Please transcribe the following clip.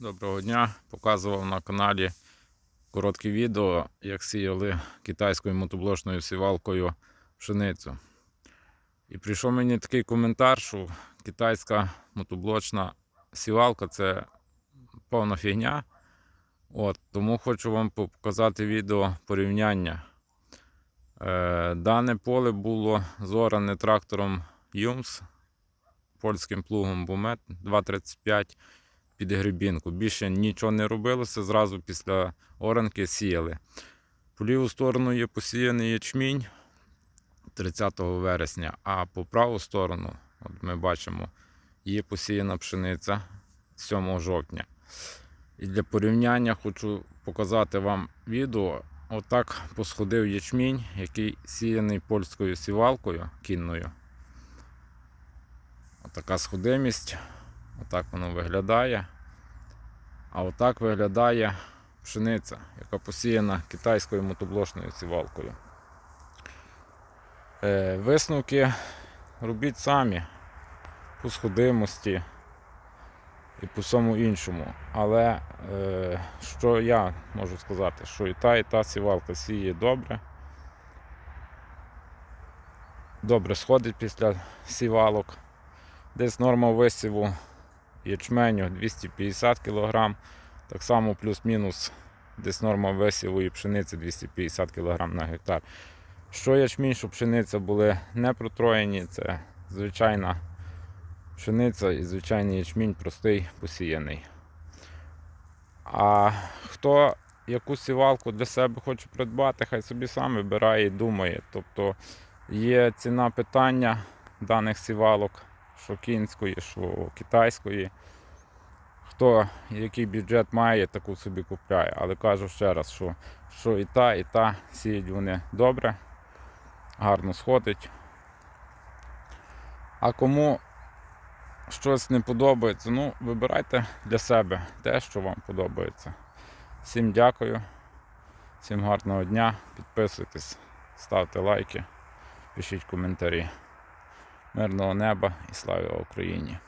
Доброго дня. Показував на каналі коротке відео, як сіяли китайською мотоблочною сівалкою пшеницю. І прийшов мені такий коментар, що китайська мотоблочна сівалка це повна фігня. От, тому хочу вам показати відео порівняння. Е, дане поле було зоране трактором Юмс, польським плугом Бумет 235 під грибінку. Більше нічого не робилося, зразу після оранки сіяли. По ліву сторону є посіяний ячмінь 30 вересня, а по праву сторону, от ми бачимо, є посіяна пшениця 7 жовтня. І для порівняння хочу показати вам відео. Отак посходив ячмінь, який сіяний польською сівалкою кінною. Отака сходимість. Отак воно виглядає. А отак виглядає пшениця, яка посіяна китайською мотоблочною сівалкою. Е, висновки робіть самі по сходимості і по всьому іншому. Але е, що я можу сказати, що і та, і та сівалка сіє добре. Добре сходить після сівалок. Десь норма висіву ячменю 250 кг. Так само плюс-мінус десь норма висіву пшениці 250 кг на гектар. Що ячмінь, що пшениця були не протроєні, це звичайна пшениця і звичайний ячмінь простий посіяний. А хто яку сівалку для себе хоче придбати, хай собі сам вибирає і думає. Тобто є ціна питання даних сівалок що кінської, що китайської. Хто який бюджет має, таку собі купляє. Але кажу ще раз, що, що і та, і та сіють вони добре, гарно сходить. А кому щось не подобається, ну, вибирайте для себе те, що вам подобається. Всім дякую, всім гарного дня, підписуйтесь, ставте лайки, пишіть коментарі мирного неба і слава Україні.